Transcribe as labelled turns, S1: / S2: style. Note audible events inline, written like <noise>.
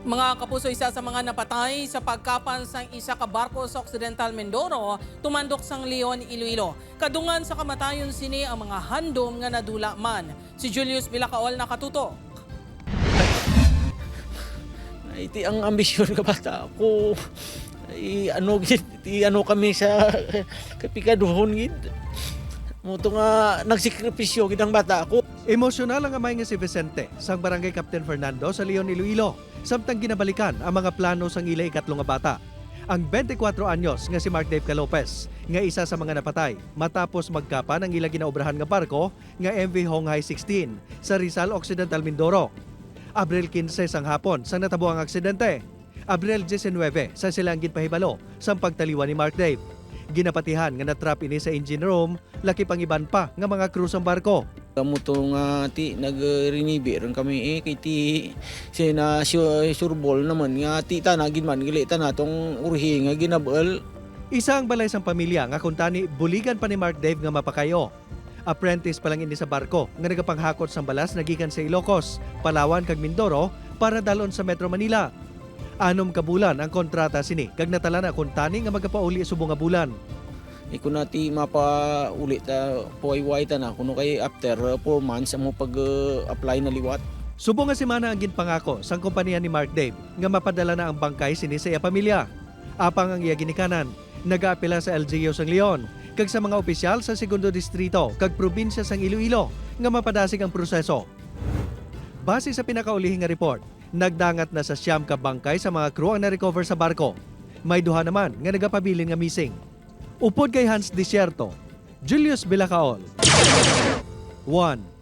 S1: Mga kapuso, isa sa mga napatay sa pagkapan sang isa ka barko sa Occidental Mindoro, tumandok sang Leon, Iloilo. Kadungan sa kamatayon sini ang mga handom nga nadula man. Si Julius Bilacaol nakatuto.
S2: Iti ang ambisyon ka bata ko. I ano gid, ano kami sa <laughs> kapikaduhon gid. Muto nga nagsikripisyo gid ang bata ko.
S3: Emosyonal ang amay nga si Vicente sang Barangay Captain Fernando sa Leon, Iloilo. Samtang ginabalikan ang mga plano sang ila ikatlong nga bata. Ang 24 anyos nga si Mark Dave Calopez nga isa sa mga napatay matapos magkapan ang ila ginaobrahan nga barko nga MV Honghai 16 sa Rizal Occidental Mindoro. Abril 15 sang hapon sang natabo ang aksidente. Abril 19 sa silang ginpahibalo sang pagtaliwan ni Mark Dave. Ginapatihan nga natrap ini sa engine room, laki pang iban pa nga mga crew sang barko.
S2: Kamu to nga ti nagrinibi ron kami eh kay ti si na su- surbol naman nga ti tanagin man gali na tong urhi nga ginabal
S3: Isa ang balay sang pamilya nga kuntani buligan pa ni Mark Dave nga mapakayo. Apprentice pa lang ini sa barko nga nagapanghakot sang balas nagikan sa Ilocos, Palawan kag Mindoro para dalon sa Metro Manila. Anom ka bulan ang kontrata sini kag natala na kuntani nga magapauli subong nga bulan.
S2: Iko na ti mapa uli ta puwayway ta na kuno kay after 4 months amo pag uh, apply na liwat.
S3: Subong nga semana ang ginpangako sang kompanya ni Mark Dave nga mapadala na ang bangkay sini sa iya pamilya. Apang ang iya ginikanan, nagaapela sa LGU sang Leon kag sa mga opisyal sa segundo distrito kag probinsya sang Iloilo nga mapadasig ang proseso. Base sa pinakaulihing report, nagdangat na sa siyam ka bangkay sa mga crew ang na-recover sa barko. May duha naman nga nagapabilin nga missing. Upod kay Hans Desierto, Julius Bilacaol. 1.